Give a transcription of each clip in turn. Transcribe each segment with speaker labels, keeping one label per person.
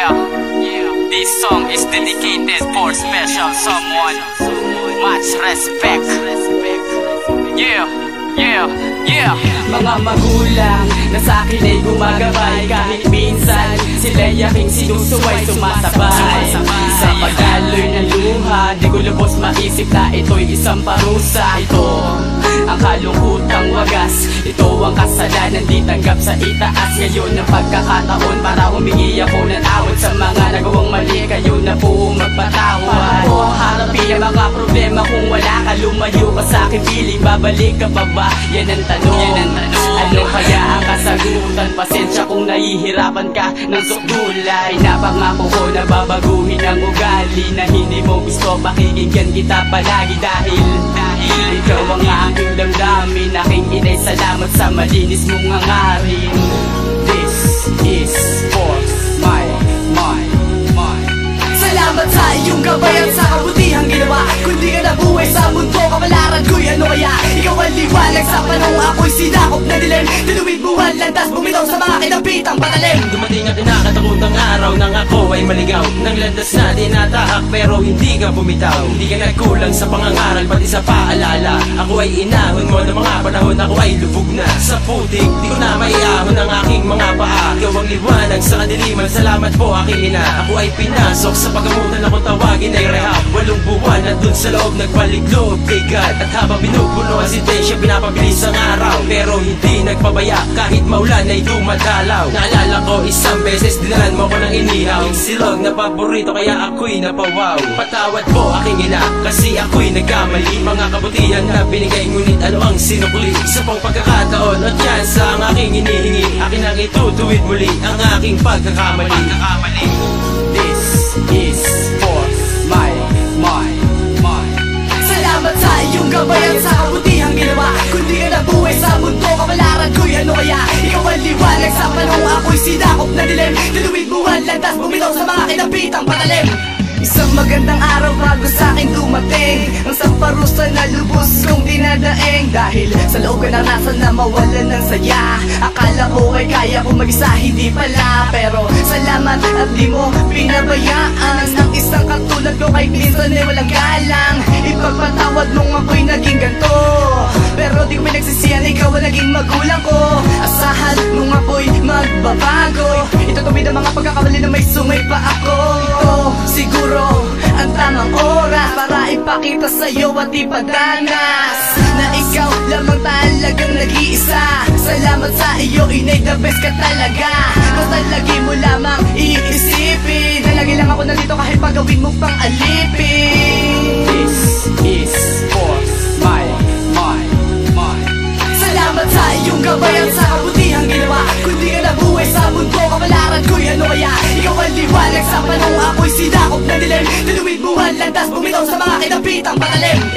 Speaker 1: Yeah, this song is dedicated for special someone. Much respect. Yeah, yeah, yeah.
Speaker 2: Mga magulang na sa akin ay gumagabay Kahit minsan sila'y aking sinusuway Sumasabay Sa pagdaloy ng luha Di ko lubos maisip na ito'y isang parusa Ito ang kalungkutang wagas Ito ang kasalanan di tanggap sa itaas Ngayon ang pagkakataon. Para humingi ako ng awat Sa mga nagawang mali. Kayo na po magpatawad. O harapin ang mga problema. Kung wala ka Lumayo ka sa akin piling babalik ka pa ba? Yan ang tanong, Yan ang tanong. Ano kaya ang kasagutan? Pasensya kung nahihirapan ka ng sukdulay Napangako ko na babaguhin ang ugali Na hindi mo gusto. Pakikinggan kita palagi Dahil, dahil ikaw ang aking damdamin Aking inay. Salamat sa malinis mong hangarin. This is for my, my, my.
Speaker 3: Salamat sa iyong gabay at sa kabutihang ginawa. Kundi ka nabuhay sa mundo kamalaran ko'y ano kaya? Ikaw ang liwanag sa panong ako'y sinakop na dilim. Dinuwid buwan lantas bumitaw sa mga kinapitang patalim.
Speaker 4: Dumating ang kinakatakutang araw nang ako ay maligaw. Nang landas na tinatahak pero hindi ka bumitaw. Hindi ka nagkulang sa pangangaral pati sa paalala. Ako ay inahon mo ng mga panahon ako ay lubog na. Sa putik di ko na maiahon ang aking mga paa. Ikaw ang liwanag sa kadiliman salamat po aking ina. Ako ay pinasok sa pagamutan akong tawagin ay rehab Walong buwan at dun sa loob nagpaliglob kay God. At habang binubuno ang sitensya pinapabilis ang araw. Pero hindi nagpabaya kahit maulan ay dumadalaw. Naalala ko isang beses dinalan mo ko ng inihaw. Yung silog na paborito kaya ako'y napawaw. Patawad po aking ina kasi ako'y nagkamali. Mga kabutihan na binigay ngunit ano ang sinukli? Sa pang pagkakataon at chance ang aking ang itutuwid muli ang aking pagkakamali.
Speaker 2: This is for my, my, my.
Speaker 3: Salamat sa iyong gabay at sa kabutihang ginawa. Kundi ka nabuhay sa mundo kamalaran ko'y ano kaya? Ikaw ang liwanag sa panong ako'y sinakop na dilim. Dinuwid buwan lantas bumitaw sa mga kinapitang patalim Isang magandang araw bago sa akin dumating. Ang sa parusa na lubos kong dinadaing Dahil sa loob ko naranasan na mawalan ng saya. Akala ko ay kaya ko mag-isa, hindi pala. Pero salamat at di mo pinabayaan. Ang isang katulad ko kay minsan ay walang galang. Ipagpatawad mong ako'y naging ganto. Pero di ko pinagsisiyan, ikaw ang naging magulang ko. Asahan mong ako'y magbabago. Ito tuwid ang mga pagkakamali na may sumay pa ako siguro ang tamang oras Para ipakita sa'yo at ipadanas Na ikaw lamang talagang nag-iisa. Salamat sa iyo, inay the best ka talaga. Basta lagi mo lamang iisipin. Na lagi lang ako nandito kahit pagawin mo pang alipin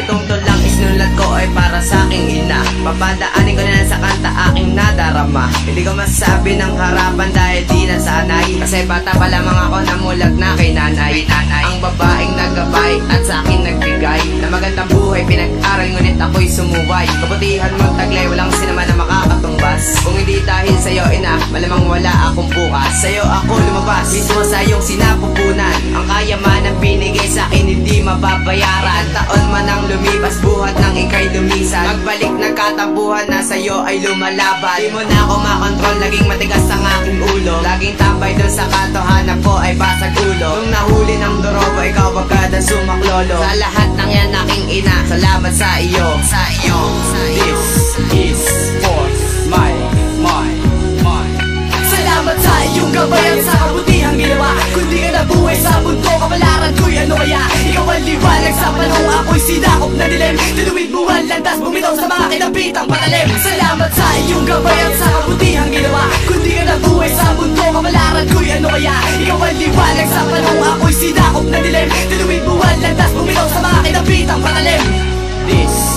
Speaker 5: Itong tulang isinulat ko ay para sa aking ina. Papadaanin ko na lang sa kanta aking nadarama. Hindi ko masasabi ng harapan dahil di nasanay Kasi bata pa lamang ako namulag na kay nanay. Ang babaeng nagabay at sa akin nagbigay. Na magandang buhay pinag-aral ngunit ako'y sumuway. Kabutihan mong taglay walang sinama na makakatumbas. Kung hindi dahil sa'yo ina malamang wala akong bukas. Sa'yo ako lumabas mismo sa iyong sinapupunan. Ang kayamanang binigay sa akin hindi mababayaran. Taon man ang lumipas buhat ng ikay lumisan. Magbalik na katampuhan na sa'yo ay lumalaban. Di mo na ako makontrol, naging matigas ang aking ulo. Laging tambay dun sa katohanan po ay basag ulo. Nung nahuli ng dorobo, ikaw agad ang sumaklolo Sa lahat ng yan aking ina, salamat sa iyo. Sa iyo, sa iyo.
Speaker 2: This is for my, my, my.
Speaker 3: Salamat sa iyong gabay at sa kabutihang ginawa. Kundi ka nabuhay sa mundo kamalaran ko'y ano kaya? Ikaw ang liwanag sa panong ako'y sinakop na dilim. Dinuwid buwan lantas bumitaw sa mga kinapitang patalim. Salamat sa iyong gabay at Liwanag sa panong ako'y sinakop na dilim. Diluwid buwan landas, bumilaw sa mga kinabitang panalim This